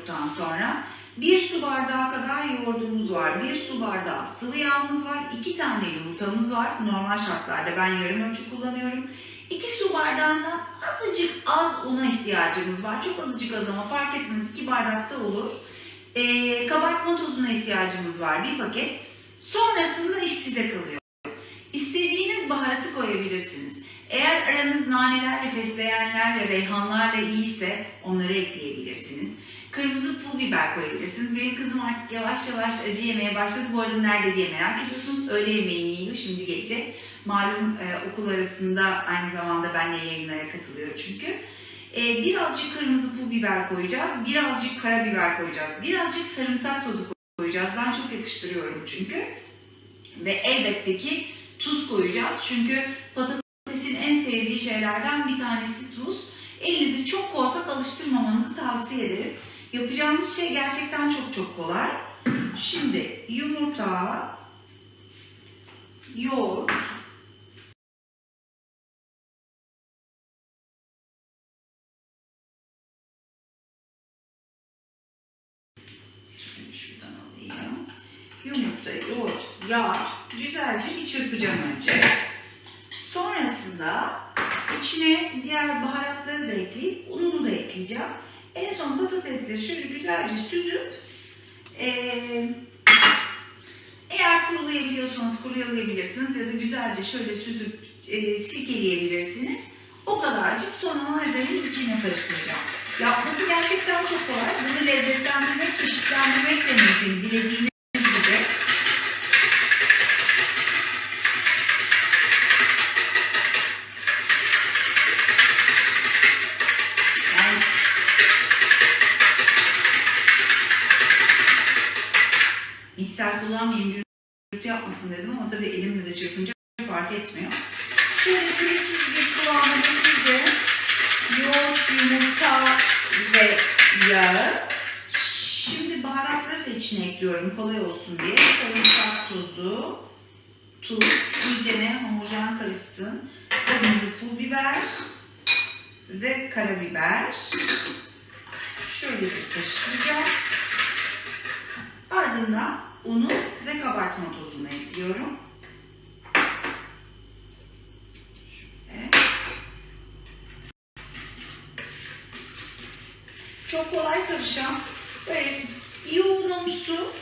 yoğurduktan sonra bir su bardağı kadar yoğurdumuz var. Bir su bardağı sıvı yağımız var. iki tane yumurtamız var. Normal şartlarda ben yarım ölçü kullanıyorum. 2 su bardağından azıcık az una ihtiyacımız var. Çok azıcık az ama fark etmez 2 bardakta olur. Ee, kabartma tozuna ihtiyacımız var bir paket. Sonrasında iş size kalıyor. İstediğiniz baharatı koyabilirsiniz. Eğer aranız nanelerle, fesleğenlerle, reyhanlarla iyiyse onları ekleyebilirsiniz. Kırmızı pul biber koyabilirsiniz. Benim kızım artık yavaş yavaş acı yemeye başladı. Bu arada nerede diye merak ediyorsunuz. Öğle yemeğini yiyor, şimdi gelecek. Malum e, okul arasında aynı zamanda benle yayınlara katılıyor çünkü. E, birazcık kırmızı pul biber koyacağız, birazcık karabiber koyacağız, birazcık sarımsak tozu koyacağız. Ben çok yakıştırıyorum çünkü. Ve elbette ki tuz koyacağız. Çünkü patatesin en sevdiği şeylerden bir tanesi tuz. Elinizi çok korkak alıştırmamanızı tavsiye ederim. Yapacağımız şey gerçekten çok çok kolay. Şimdi yumurta, yoğurt, şuradan alayım. Yumurta, yoğurt, yağ güzelce bir çırpacağım önce. Sonrasında içine diğer baharatları da ekleyip ununu da ekleyeceğim. En son patatesleri şöyle güzelce süzüp eee, eğer kurulayabiliyorsanız kurulayabilirsiniz ya da güzelce şöyle süzüp e, silkeleyebilirsiniz. O kadarcık sonra malzemenin içine karıştıracağım. Yapması gerçekten çok kolay. Bunu lezzetlendirmek, çeşitlendirmek de mümkün. Dilediğiniz ekliyorum kolay olsun diye. Sarımsak tozu, tuz, iyicene homojen karışsın. Kırmızı pul biber ve karabiber. Şöyle bir karıştıracağım. Ardından unu ve kabartma tozunu ekliyorum. Çok kolay karışan böyle yoğunumsu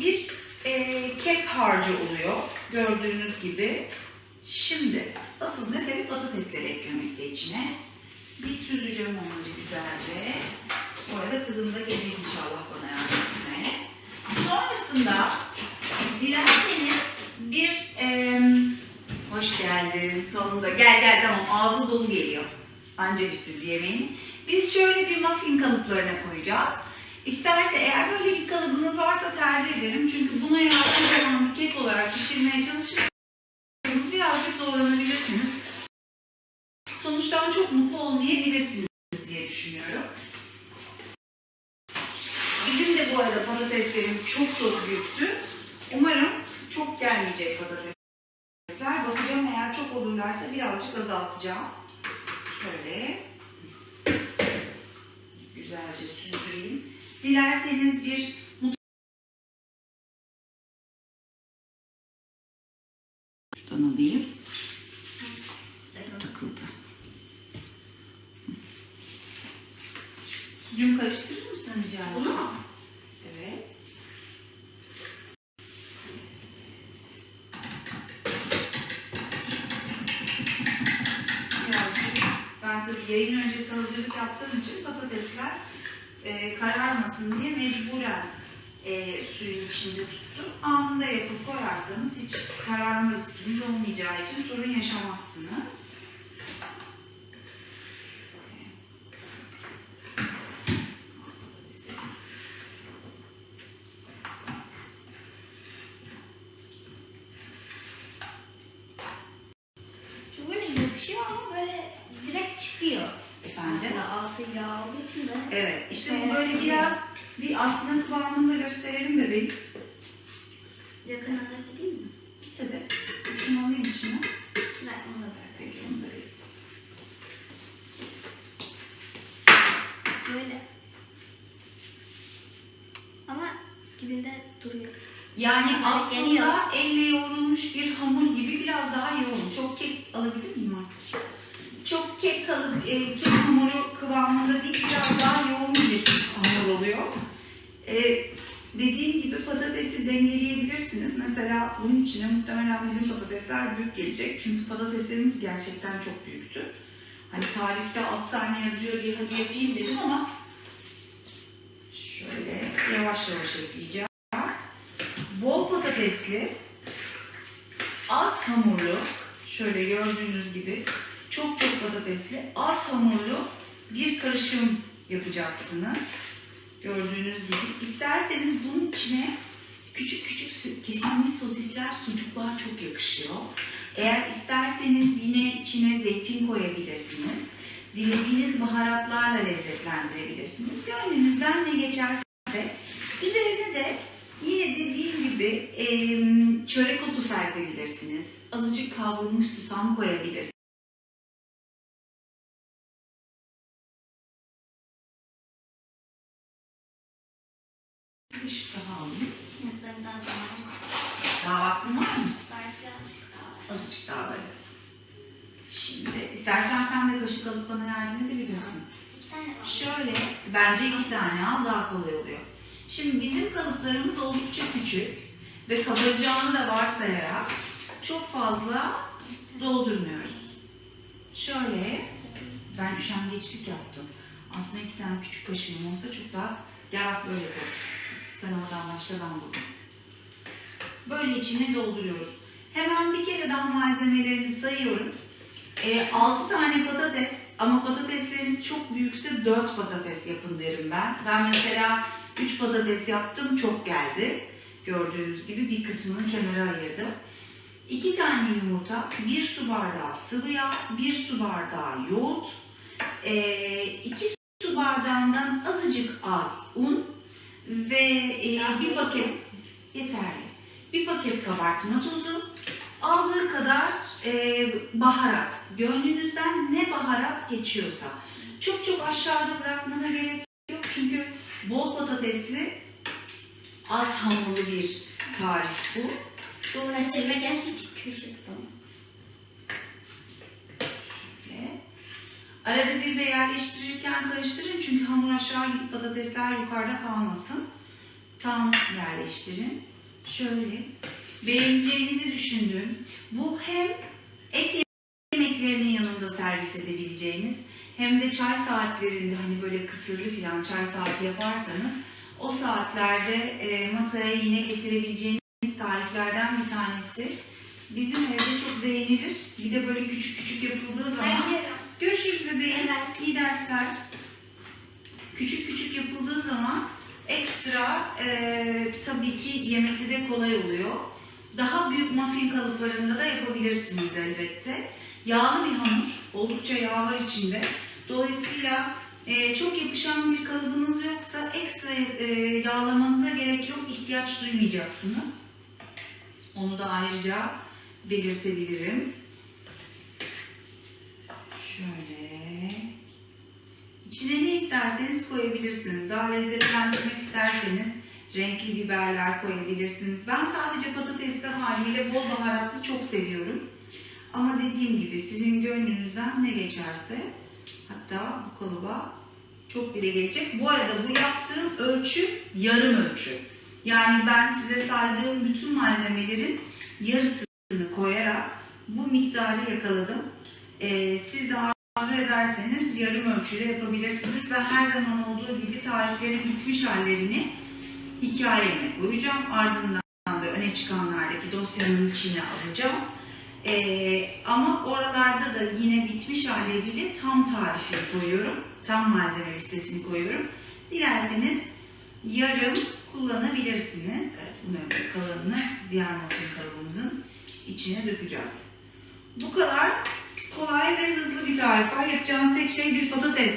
bir e, kek harcı oluyor. Gördüğünüz gibi. Şimdi asıl mesele patatesleri eklemekte içine. Bir süzeceğim onları güzelce. Bu arada kızım da gelecek inşallah bana yardım etmeye. Sonrasında dilerseniz bir em, hoş geldin sonunda gel gel tamam ağzı dolu geliyor. Anca bitirdi yemeğini. Biz şöyle bir muffin kalıplarına koyacağız. İsterse eğer böyle bir kalıbınız varsa tercih ederim. Çünkü bunu eğer kocaman bir kek olarak pişirmeye çalışırsanız birazcık zorlanabilirsiniz. Sonuçtan çok mutlu olmayabilirsiniz diye düşünüyorum. Bizim de bu arada patateslerimiz çok çok büyüktü. Umarım çok gelmeyecek patatesler. Bakacağım eğer çok olurlarsa birazcık azaltacağım. Şöyle. Güzelce süzdüreyim. Dilerseniz bir Şuradan alayım. Takıldı. Sucuğumu karıştırır mısın rica ederim? Bunu mu? Evet. Birazcık ben tabii yayın öncesi hazırlık yaptığım için patatesler e, kararmasın diye mecburen e, suyun içinde tuttum. Anında yapıp koyarsanız hiç kararma riskiniz olmayacağı için sorun yaşamazsınız. Çok böyle yapışıyor ama böyle direkt çıkıyor. Efendim? Aslında altı yağ olduğu için de. Evet, işte bu böyle biraz bir aslında kıvamını da gösterelim bebeğim. Yakın alabilir mi? Git hadi. Şunu alayım içine. Ben onu da. Peki onu da vereyim. Böyle. dibinde duruyor. Yani aslında elle yoğrulmuş bir hamur gibi biraz daha yoğun. Çok kek alabilir miyim? Çok kek kalıp e, kek hamuru kıvamında değil biraz daha yoğun bir hamur oluyor. E, dediğim gibi patatesi dengeleyebilirsiniz. Mesela bunun içine muhtemelen bizim patatesler büyük gelecek. Çünkü patateslerimiz gerçekten çok büyüktü. Hani tarifte 6 tane yazıyor diye hadi yapayım dedim ama şöyle yavaş yavaş ekleyeceğim. Bol patatesli, az hamurlu, şöyle gördüğünüz gibi çok çok patatesli, az hamurlu bir karışım yapacaksınız. Gördüğünüz gibi. İsterseniz bunun içine küçük küçük kesilmiş sosisler, sucuklar çok yakışıyor. Eğer isterseniz yine içine zeytin koyabilirsiniz. Dilediğiniz baharatlarla lezzetlendirebilirsiniz. Gönlünüzden ne geçerse. Üzerine de Yine dediğim gibi çörek otu serpebilirsiniz. Azıcık kavrulmuş susam koyabilirsiniz. Bir daha alayım. Benim daha zamanım var. Daha vaktin var mı? Ben birazcık daha var. Azıcık daha var evet. Şimdi istersen sen de kaşık alıp bana yardım edebilirsin. İki tane var. Şöyle, bence iki tane al daha kolay oluyor. Şimdi bizim kalıplarımız oldukça küçük ve kabaracağını da varsayarak çok fazla doldurmuyoruz. Şöyle, ben üşengeçlik yaptım. Aslında iki tane küçük kaşığım olsa çok daha, gel böyle koy. Sen oradan başla buradan. Böyle içine dolduruyoruz. Hemen bir kere daha malzemelerini sayıyorum. 6 tane patates ama patatesleriniz çok büyükse 4 patates yapın derim ben. Ben mesela 3 patates yaptım çok geldi. Gördüğünüz gibi bir kısmını kenara ayırdım. 2 tane yumurta, 1 su bardağı sıvı yağ, 1 su bardağı yoğurt, 2 su bardağından azıcık az un ve e, bir paket yeterli. Bir paket kabartma tozu, aldığı kadar e, baharat, gönlünüzden ne baharat geçiyorsa. Çok çok aşağıda bırakmana gerek yok çünkü bol patatesli, az hamurlu bir tarif bu. Bu kaşığıma geldiği için kaşık tutalım. Şöyle. Arada bir de yerleştirirken karıştırın çünkü hamur aşağı gidip patatesler yukarıda kalmasın. Tam yerleştirin. Şöyle. Beğeneceğinizi düşündüğüm bu hem et yemeklerinin yanında servis edebileceğiniz hem de çay saatlerinde hani böyle kısırlı filan çay saati yaparsanız o saatlerde e, masaya yine getirebileceğiniz tariflerden bir tanesi. Bizim evde çok beğenilir. Bir de böyle küçük küçük yapıldığı zaman. Görüşürüz bebeğim. Evet. İyi dersler. Küçük küçük yapıldığı zaman ekstra e, tabii ki yemesi de kolay oluyor. Daha büyük muffin kalıplarında da yapabilirsiniz elbette. Yağlı bir hamur, oldukça yağ var içinde. Dolayısıyla e, çok yapışan bir kalıbınız yoksa ekstra e, yağlamanıza gerek yok, ihtiyaç duymayacaksınız. Onu da ayrıca belirtebilirim. Şöyle. İçine ne isterseniz koyabilirsiniz. Daha lezzetlendirmek isterseniz renkli biberler koyabilirsiniz. Ben sadece patatesli haliyle bol baharatlı çok seviyorum. Ama dediğim gibi sizin gönlünüzden ne geçerse hatta bu kalıba çok bile gelecek. Bu arada bu yaptığım ölçü yarım ölçü. Yani ben size saydığım bütün malzemelerin yarısını koyarak bu miktarı yakaladım. Ee, siz de arzu ederseniz yarım ölçüde yapabilirsiniz. Ben her zaman olduğu gibi tariflerin bitmiş hallerini hikayeme koyacağım. Ardından da öne çıkanlardaki dosyanın içine alacağım. Ee, ama oralarda da yine bitmiş halleriyle tam tarifi koyuyorum. Tam malzeme listesini koyuyorum. Dilerseniz yarım kullanabilirsiniz. Evet, bunların kalanını diğer muffin kalıbımızın içine dökeceğiz. Bu kadar kolay ve hızlı bir tarif var. Yapacağınız tek şey bir patates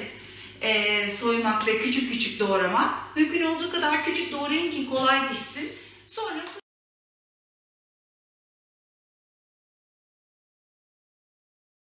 eee, soymak ve küçük küçük doğramak. Mümkün olduğu kadar küçük doğrayın ki kolay pişsin. Sonra